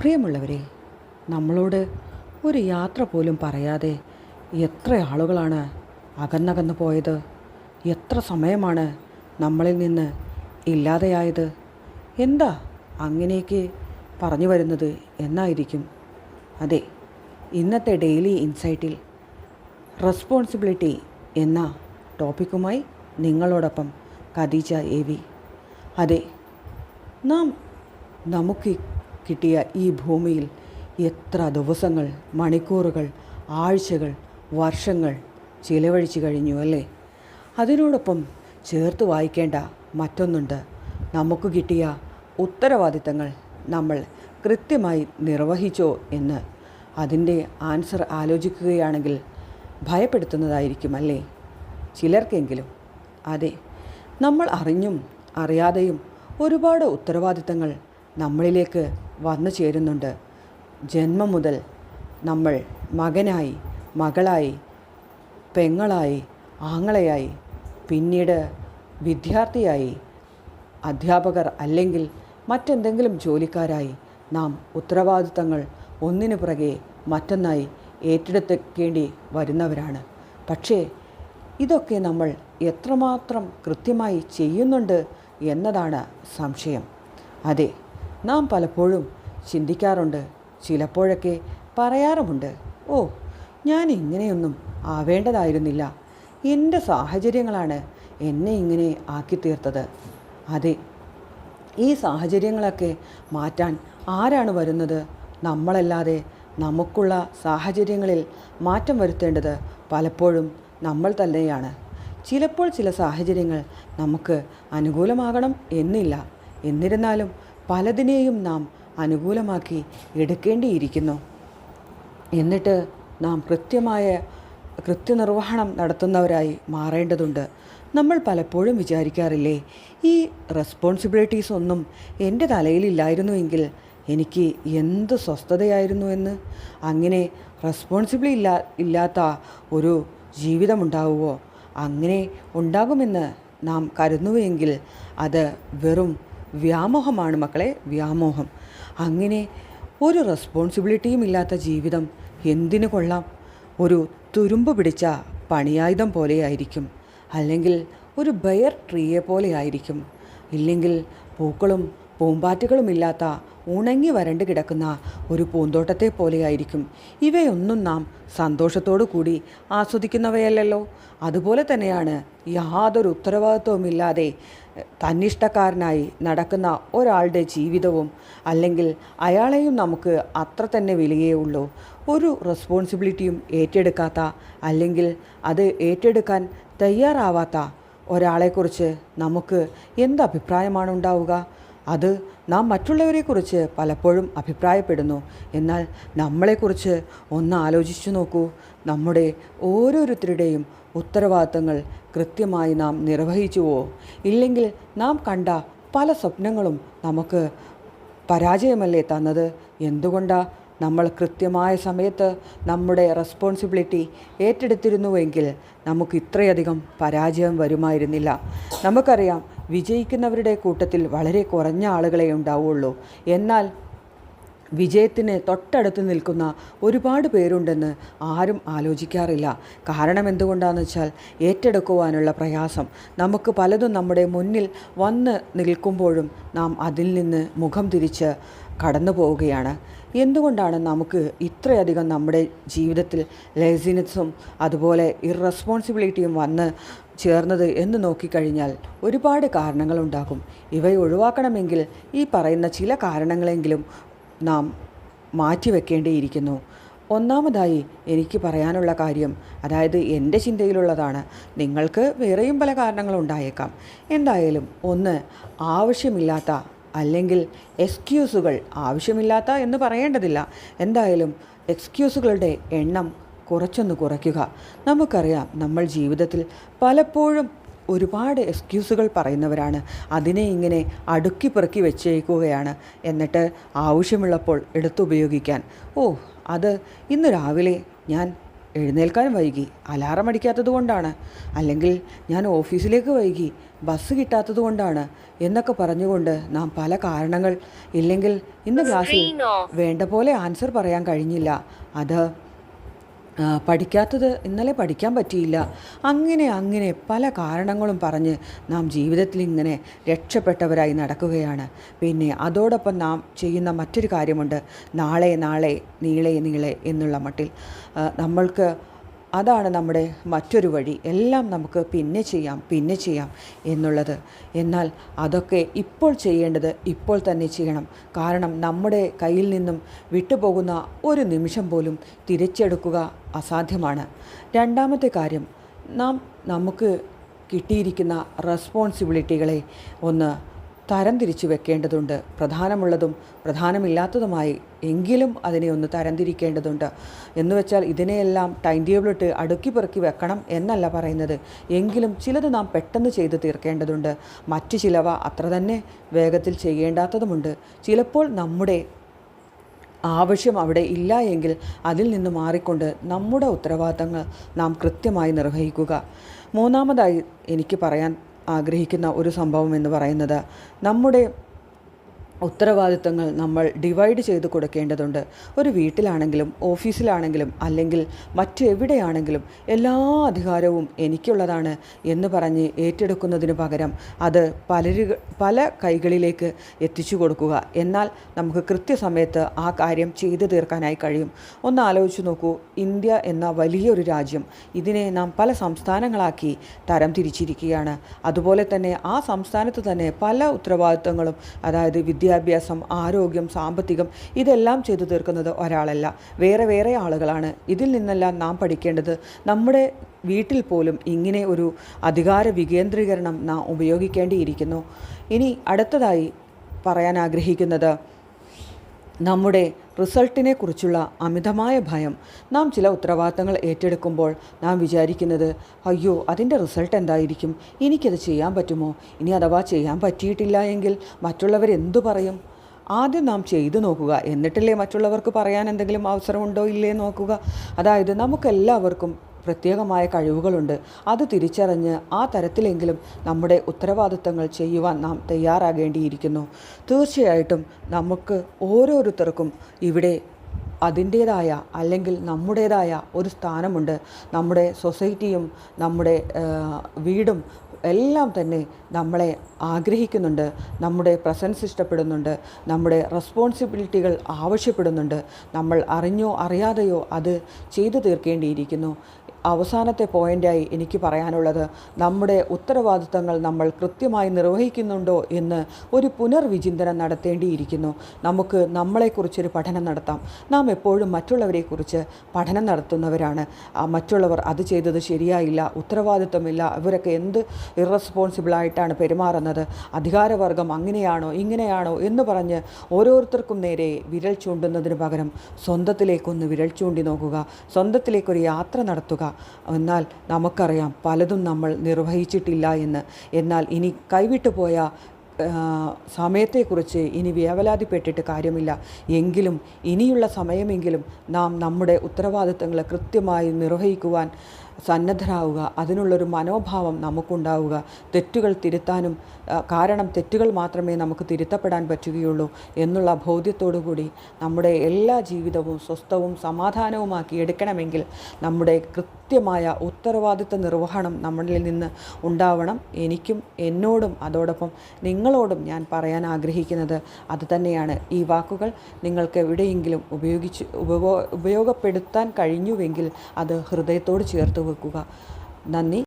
പ്രിയമുള്ളവരെ നമ്മളോട് ഒരു യാത്ര പോലും പറയാതെ എത്ര ആളുകളാണ് അകന്നകന്നു പോയത് എത്ര സമയമാണ് നമ്മളിൽ നിന്ന് ഇല്ലാതെയായത് എന്താ അങ്ങനെയൊക്കെ പറഞ്ഞു വരുന്നത് എന്നായിരിക്കും. അതെ ഇന്നത്തെ ഡെയിലി ഇൻസൈറ്റിൽ റെസ്പോൺസിബിലിറ്റി എന്ന ടോപ്പിക്കുമായി നിങ്ങളോടൊപ്പം ഖദീജ എ വി. അതെ നാം നമുക്ക് കിട്ടിയ ഈ ഭൂമിയിൽ എത്ര ദിവസങ്ങൾ മണിക്കൂറുകൾ ആഴ്ചകൾ വർഷങ്ങൾ ചിലവഴിച്ചു കഴിഞ്ഞു അല്ലേ? അതിനോടൊപ്പം ചേർത്ത് വായിക്കേണ്ട മറ്റൊന്നുണ്ട്. നമുക്ക് കിട്ടിയ ഉത്തരവാദിത്തങ്ങൾ നമ്മൾ കൃത്യമായി നിർവഹിച്ചോ എന്ന്. അതിന്റെ ആൻസർ ആലോചിക്കുകയാണെങ്കിൽ ഭയപ്പെടുത്തുന്നതായിരിക്കും അല്ലേ? ചിലർക്കെങ്കിലും. അതെ നമ്മൾ അറിഞ്ഞും അറിയാതെയും ഒരുപാട് ഉത്തരവാദിത്തങ്ങൾ നമ്മളിലേക്ക് വന്നു ചേരുന്നുണ്ട്. ജന്മം മുതൽ നമ്മൾ മകനായി മകളായി പെങ്ങളായി ആങ്ങളയായി പിന്നീട് വിദ്യാർത്ഥിയായി അധ്യാപകർ അല്ലെങ്കിൽ മറ്റെന്തെങ്കിലും ജോലിക്കാരായി നാം ഉത്തരവാദിത്തങ്ങൾ ഒന്നിനു പുറകെ മറ്റൊന്നായി ഏറ്റെടുത്തേണ്ടി വരുന്നവരാണ്. പക്ഷേ ഇതൊക്കെ നമ്മൾ എത്രമാത്രം കൃത്യമായി ചെയ്യുന്നുണ്ട് എന്നതാണ് സംശയം. അതെ നാം പലപ്പോഴും ചിന്തിക്കാറുണ്ട്. ചിലപ്പോഴൊക്കെ പറയാറുമുണ്ട് ഓ ഞാൻ ഇങ്ങനെയൊന്നും ആവേണ്ടതായിരുന്നില്ല. എന്റെ സാഹചര്യങ്ങളാണ് എന്നെ ഇങ്ങനെ ആക്കി തീർത്തത്. അതെ ഈ സാഹചര്യങ്ങളൊക്കെ മാറ്റാൻ ആരാണ് വരുന്നത്? നമ്മളല്ലാതെ നമുക്കുള്ള സാഹചര്യങ്ങളിൽ മാറ്റം വരുത്തേണ്ടത് പലപ്പോഴും നമ്മൾ തന്നെയാണ്. ചിലപ്പോൾ ചില സാഹചര്യങ്ങൾ നമുക്ക് അനുകൂലമാകണം എന്നില്ല. എന്നിരുന്നാലും പലതിനെയും നാം അനുകൂലമാക്കി എടുക്കേണ്ടിയിരിക്കുന്നു. എന്നിട്ട് നാം കൃത്യമായ കൃത്യനിർവഹണം നടത്തുന്നവരായി മാറേണ്ടതുണ്ട്. നമ്മൾ പലപ്പോഴും വിചാരിക്കാറില്ലേ ഈ റെസ്പോൺസിബിലിറ്റീസ് ഒന്നും എന്റെ തലയിലില്ലായിരുന്നുവെങ്കിൽ എനിക്ക് എന്ത് സ്വസ്ഥതയായിരുന്നു എന്ന്? അങ്ങനെ റെസ്പോൺസിബിളി ഇല്ലാ ഇല്ലാത്ത ഒരു ജീവിതമുണ്ടാവുമോ? അങ്ങനെ ഉണ്ടാകുമെന്ന് നാം കരുതുന്നുവെങ്കിൽ അത് വെറും വ്യാമോഹമാണ് മക്കളെ വ്യാമോഹം. അങ്ങനെ ഒരു റെസ്പോൺസിബിലിറ്റിയും ഇല്ലാത്ത ജീവിതം എന്തിനു കൊള്ളാം? ഒരു തുരുമ്പ് പിടിച്ച പണിയായുധം പോലെയായിരിക്കും. അല്ലെങ്കിൽ ഒരു ബയർ ട്രീയെ പോലെയായിരിക്കും. ഇല്ലെങ്കിൽ പൂക്കളും പൂമ്പാറ്റകളും ഇല്ലാത്ത ഉണങ്ങി വരണ്ട് കിടക്കുന്ന ഒരു പൂന്തോട്ടത്തെ പോലെയായിരിക്കും. ഇവയൊന്നും നാം സന്തോഷത്തോടു കൂടി ആസ്വദിക്കുന്നവയല്ലല്ലോ. അതുപോലെ തന്നെയാണ് യാതൊരു ഉത്തരവാദിത്വമില്ലാതെ തന്നിഷ്ടക്കാരനായി നടക്കുന്ന ഒരാളുടെ ജീവിതവും അല്ലെങ്കിൽ അയാളെയും നമുക്ക് അത്ര തന്നെ വിലയേ ഉള്ളൂ. ഒരു റെസ്പോൺസിബിലിറ്റിയും ഏറ്റെടുക്കാത്ത അല്ലെങ്കിൽ അത് ഏറ്റെടുക്കാൻ തയ്യാറാവാത്ത ഒരാളെക്കുറിച്ച് നമുക്ക് എന്ത് അഭിപ്രായമാണ് ഉണ്ടാവുക? അത് നാം മറ്റുള്ളവരെക്കുറിച്ച് പലപ്പോഴും അഭിപ്രായപ്പെടുന്നു. എന്നാൽ നമ്മളെക്കുറിച്ച് ഒന്ന് ആലോചിച്ചു നോക്കൂ. നമ്മുടെ ഓരോരുത്തരുടെയും ഉത്തരവാദിത്തങ്ങൾ കൃത്യമായി നാം നിർവഹിച്ചുവോ? ഇല്ലെങ്കിൽ നാം കണ്ട പല സ്വപ്നങ്ങളും നമുക്ക് പരാജയമല്ലേ തന്നത്? എന്തുകൊണ്ടാ നമ്മൾ കൃത്യമായ സമയത്ത് നമ്മുടെ റെസ്പോൺസിബിലിറ്റി ഏറ്റെടുത്തിരുന്നുവെങ്കിൽ നമുക്ക് ഇത്രയധികം പരാജയം വരുമായിരുന്നില്ല. നമുക്കറിയാം വിജയിക്കുന്നവരുടെ കൂട്ടത്തിൽ വളരെ കുറഞ്ഞ ആളുകളെ ഉണ്ടാവുള്ളൂ. എന്നാൽ വിജയത്തിന് തൊട്ടടുത്ത് നിൽക്കുന്ന ഒരുപാട് പേരുണ്ടെന്ന് ആരും ആലോചിക്കാറില്ല. കാരണം എന്തുകൊണ്ടാണെന്ന് വെച്ചാൽ ഏറ്റെടുക്കുവാനുള്ള പ്രയാസം നമുക്ക് പലതും നമ്മുടെ മുന്നിൽ വന്ന് നിൽക്കുമ്പോഴും നാം അതിൽ നിന്ന് മുഖം തിരിച്ച് കടന്നു പോവുകയാണ്. എന്തുകൊണ്ടാണ് നമുക്ക് ഇത്രയധികം നമ്മുടെ ജീവിതത്തിൽ ലേസിനെസ്സും അതുപോലെ ഇറസ്പോൺസിബിലിറ്റിയും വന്ന് ചേർന്നത് എന്ന് നോക്കിക്കഴിഞ്ഞാൽ ഒരുപാട് കാരണങ്ങളുണ്ടാകും. ഇവയെ ഒഴിവാക്കണമെങ്കിൽ ഈ പറയുന്ന ചില കാരണങ്ങളെങ്കിലും നാം മാറ്റിവെക്കേണ്ടിയിരിക്കുന്നു. ഒന്നാമതായി എനിക്ക് പറയാനുള്ള കാര്യം അതായത് എന്റെ ചിന്തയിലുള്ളതാണ്. നിങ്ങൾക്ക് വേറെയും പല കാരണങ്ങളുണ്ടായേക്കാം. എന്തായാലും ഒന്ന് ആവശ്യമില്ലാത്ത അല്ലെങ്കിൽ എക്സ്ക്യൂസുകൾ ആവശ്യമില്ലാത്ത എന്ന് പറയേണ്ടതില്ല. എന്തായാലും എക്സ്ക്യൂസുകളുടെ എണ്ണം കുറച്ചൊന്ന് കുറയ്ക്കുക. നമുക്കറിയാം നമ്മൾ ജീവിതത്തിൽ പലപ്പോഴും ഒരുപാട് എക്സ്ക്യൂസുകൾ പറയുന്നവരാണ്. അതിനെ ഇങ്ങനെ അടുക്കി പെറുക്കി വെച്ചേക്കുകയാണ്. എന്നിട്ട് ആവശ്യമുള്ളപ്പോൾ എടുത്തുപയോഗിക്കാൻ ഓ അത് ഇന്ന് രാവിലെ ഞാൻ എഴുന്നേൽക്കാൻ വൈകി. അലാറം അടിക്കാത്തത് കൊണ്ടാണ്. അല്ലെങ്കിൽ ഞാൻ ഓഫീസിലേക്ക് വൈകി. ബസ് കിട്ടാത്തത് കൊണ്ടാണ്. എന്നൊക്കെ പറഞ്ഞുകൊണ്ട് നാം പല കാരണങ്ങൾ ഇല്ലെങ്കിൽ ഇന്ന് ക്ലാസ്സിൽ വേണ്ട പോലെ ആൻസർ പറയാൻ കഴിഞ്ഞില്ല. അത് പഠിക്കാത്തത് ഇന്നലെ പഠിക്കാൻ പറ്റിയില്ല. അങ്ങനെ അങ്ങനെ പല കാരണങ്ങളും പറഞ്ഞ് നാം ജീവിതത്തിൽ ഇങ്ങനെ രക്ഷപ്പെട്ടവരായി നടക്കുകയാണ്. പിന്നെ അതോടൊപ്പം നാം ചെയ്യുന്ന മറ്റൊരു കാര്യമുണ്ട്. നാളെ നാളെ നീളെ നീളെ എന്നുള്ള മട്ടിൽ. നമ്മൾക്ക് അതാണ് നമ്മുടെ മറ്റൊരു വഴി. എല്ലാം നമുക്ക് പിന്നെ ചെയ്യാം പിന്നെ ചെയ്യാം എന്നുള്ളത്. എന്നാൽ അതൊക്കെ ഇപ്പോൾ ചെയ്യേണ്ടത് ഇപ്പോൾ തന്നെ ചെയ്യണം. കാരണം നമ്മുടെ കയ്യിൽ നിന്നും വിട്ടുപോകുന്ന ഒരു നിമിഷം പോലും തിരിച്ചെടുക്കുക അസാധ്യമാണ്. രണ്ടാമത്തെ കാര്യം നാം നമുക്ക് കിട്ടിയിരിക്കുന്ന റെസ്പോൺസിബിലിറ്റികളെ ഒന്ന് തരം തിരിച്ചു വെക്കേണ്ടതുണ്ട്. പ്രധാനമുള്ളതും പ്രധാനമില്ലാത്തതുമായി എങ്കിലും അതിനെ ഒന്ന് തരംതിരിക്കേണ്ടതുണ്ട് എന്ന് വെച്ചാൽ ഇതിനെയെല്ലാം ടൈം ടേബിളിട്ട് അടുക്കി പെറുക്കി വെക്കണം എന്നല്ല പറയുന്നത്. എങ്കിലും ചിലത് നാം പെട്ടെന്ന് ചെയ്ത് തീർക്കേണ്ടതുണ്ട്. മറ്റു ചിലവ അത്ര തന്നെ വേഗത്തിൽ ചെയ്യേണ്ടാത്തതുമുണ്ട്. ചിലപ്പോൾ നമ്മുടെ ആവശ്യം അവിടെ ഇല്ല എങ്കിൽ അതിൽ നിന്ന് മാറിക്കൊണ്ട് നമ്മുടെ ഉത്തരവാദിത്തങ്ങൾ നാം കൃത്യമായി നിർവഹിക്കുക. മൂന്നാമതായി എനിക്ക് പറയാൻ ആഗ്രഹിക്കുന്ന ഒരു സംഭവം എന്ന് പറയുന്നത് നമ്മുടെ ഉത്തരവാദിത്തങ്ങൾ നമ്മൾ ഡിവൈഡ് ചെയ്ത് കൊടുക്കേണ്ടതുണ്ട്. ഒരു വീട്ടിലാണെങ്കിലും ഓഫീസിലാണെങ്കിലും അല്ലെങ്കിൽ മറ്റെവിടെയാണെങ്കിലും എല്ലാ അധികാരവും എനിക്കുള്ളതാണ് എന്ന് പറഞ്ഞ് ഏറ്റെടുക്കുന്നതിന് പകരം അത് പലരു പല കൈകളിലേക്ക് എത്തിച്ചു കൊടുക്കുക. എന്നാൽ നമുക്ക് കൃത്യസമയത്ത് ആ കാര്യം ചെയ്തു തീർക്കാനായി കഴിയും. ഒന്ന് ആലോചിച്ച് നോക്കൂ. ഇന്ത്യ എന്ന വലിയൊരു രാജ്യം ഇതിനെ നാം പല സംസ്ഥാനങ്ങളാക്കി തരം തിരിച്ചിരിക്കുകയാണ്. അതുപോലെ തന്നെ ആ സംസ്ഥാനത്ത് തന്നെ പല ഉത്തരവാദിത്തങ്ങളും അതായത് വിദ്യാഭ്യാസം ആരോഗ്യം സാമ്പത്തികം ഇതെല്ലാം ചെയ്തു തീർക്കുന്നത് ഒരാളല്ല. വേറെ വേറെ ആളുകളാണ്. ഇതിൽ നിന്നെല്ലാം നാം പഠിക്കേണ്ടത്. നമ്മുടെ വീട്ടിൽ പോലും ഇങ്ങനെ ഒരു അധികാര വികേന്ദ്രീകരണം നാം ഉപയോഗിക്കേണ്ടിയിരിക്കുന്നു. ഇനി അടുത്തതായി പറയാൻ ആഗ്രഹിക്കുന്നത് നമ്മുടെ റിസൾട്ടിനെ കുറിച്ചുള്ള അമിതമായ ഭയം. നാം ചില ഉത്തരവാദിത്തങ്ങൾ ഏറ്റെടുക്കുമ്പോൾ നാം വിചാരിക്കുന്നത് അയ്യോ അതിന്റെ റിസൾട്ട് എന്തായിരിക്കും? എനിക്കത് ചെയ്യാൻ പറ്റുമോ? ഇനി അഥവാ ചെയ്യാൻ പറ്റിയിട്ടില്ല എങ്കിൽ മറ്റുള്ളവരെന്തു പറയും? ആദ്യം നാം ചെയ്തു നോക്കുക. എന്നിട്ടല്ലേ മറ്റുള്ളവർക്ക് പറയാൻ എന്തെങ്കിലും അവസരമുണ്ടോ ഇല്ലേ നോക്കുക. അതായത് നമുക്കെല്ലാവർക്കും പ്രത്യേകമായ കഴിവുകളുണ്ട്. അത് തിരിച്ചറിഞ്ഞ് ആ തരത്തിലെങ്കിലും നമ്മുടെ ഉത്തരവാദിത്തങ്ങൾ ചെയ്യുവാൻ നാം തയ്യാറാകേണ്ടിയിരിക്കുന്നു. തീർച്ചയായിട്ടും നമുക്ക് ഓരോരുത്തർക്കും ഇവിടെ അതിന്റേതായ അല്ലെങ്കിൽ നമ്മുടേതായ ഒരു സ്ഥാനമുണ്ട്. നമ്മുടെ സൊസൈറ്റിയും നമ്മുടെ വീടും എല്ലാം തന്നെ നമ്മളെ ആഗ്രഹിക്കുന്നുണ്ട്. നമ്മുടെ പ്രസൻസ് ഇഷ്ടപ്പെടുന്നുണ്ട്. നമ്മുടെ റെസ്പോൺസിബിലിറ്റികൾ ആവശ്യപ്പെടുന്നുണ്ട്. നമ്മൾ അറിഞ്ഞോ അറിയാതെയോ അത് ചെയ്തു തീർക്കേണ്ടിയിരിക്കുന്നു. അവസാനത്തെ പോയിന്റായി എനിക്ക് പറയാനുള്ളത് നമ്മുടെ ഉത്തരവാദിത്തങ്ങൾ നമ്മൾ കൃത്യമായി നിർവഹിക്കുന്നുണ്ടോ എന്ന് ഒരു പുനർവിചിന്തനം നടത്തേണ്ടിയിരിക്കുന്നു. നമുക്ക് നമ്മളെക്കുറിച്ചൊരു പഠനം നടത്താം. നാം എപ്പോഴും മറ്റുള്ളവരെക്കുറിച്ച് പഠനം നടത്തുന്നവരാണ്. മറ്റുള്ളവർ അത് ചെയ്തത് ശരിയായില്ല ഉത്തരവാദിത്വമില്ല ഇവരൊക്കെ എന്ത് ഇറസ്പോൺസിബിളായിട്ടാണ് പെരുമാറുന്നത് അധികാരവർഗം അങ്ങനെയാണോ ഇങ്ങനെയാണോ എന്ന് പറഞ്ഞ് ഓരോരുത്തർക്കും നേരെ വിരൽ ചൂണ്ടുന്നതിന് പകരം സ്വന്തത്തിലേക്കൊന്ന് വിരൽ ചൂണ്ടി നോക്കുക സ്വന്തത്തിലേക്കൊരു യാത്ര നടത്തുക എന്നാൽ നമുക്കറിയാം പലതും നമ്മൾ നിർവഹിച്ചിട്ടില്ല എന്ന്. എന്നാൽ ഇനി കൈവിട്ടു പോയ സമയത്തെക്കുറിച്ച് ഇനി വേവലാതിപ്പെട്ടിട്ട് കാര്യമില്ല. എങ്കിലും ഇനിയുള്ള സമയമെങ്കിലും നാം നമ്മുടെ ഉത്തരവാദിത്തങ്ങളെ കൃത്യമായി നിർവഹിക്കുവാൻ സന്നദ്ധരാവുക അതിനുള്ളൊരു മനോഭാവം നമുക്കുണ്ടാവുക തെറ്റുകൾ തിരുത്താനും കാരണം തെറ്റുകൾ മാത്രമേ നമുക്ക് തിരുത്തപ്പെടാൻ പറ്റുകയുള്ളൂ എന്നുള്ള കൂടി നമ്മുടെ എല്ലാ ജീവിതവും സ്വസ്ഥവും സമാധാനവുമാക്കി എടുക്കണമെങ്കിൽ നമ്മുടെ കൃത്യമായ ഉത്തരവാദിത്വ നിർവഹണം നമ്മളിൽ നിന്ന് ഉണ്ടാവണം. എനിക്കും എന്നോടും അതോടൊപ്പം നിങ്ങളോടും ഞാൻ പറയാൻ ആഗ്രഹിക്കുന്നത് അതുതന്നെയാണ് ഈ വാക്കുകൾ നിങ്ങൾക്ക് എവിടെയെങ്കിലും ഉപയോഗിച്ച് ഉപയോഗപ്പെടുത്താൻ കഴിഞ്ഞുവെങ്കിൽ അത് ഹൃദയത്തോട് ചേർത്ത് భార్గవకు దాన్ని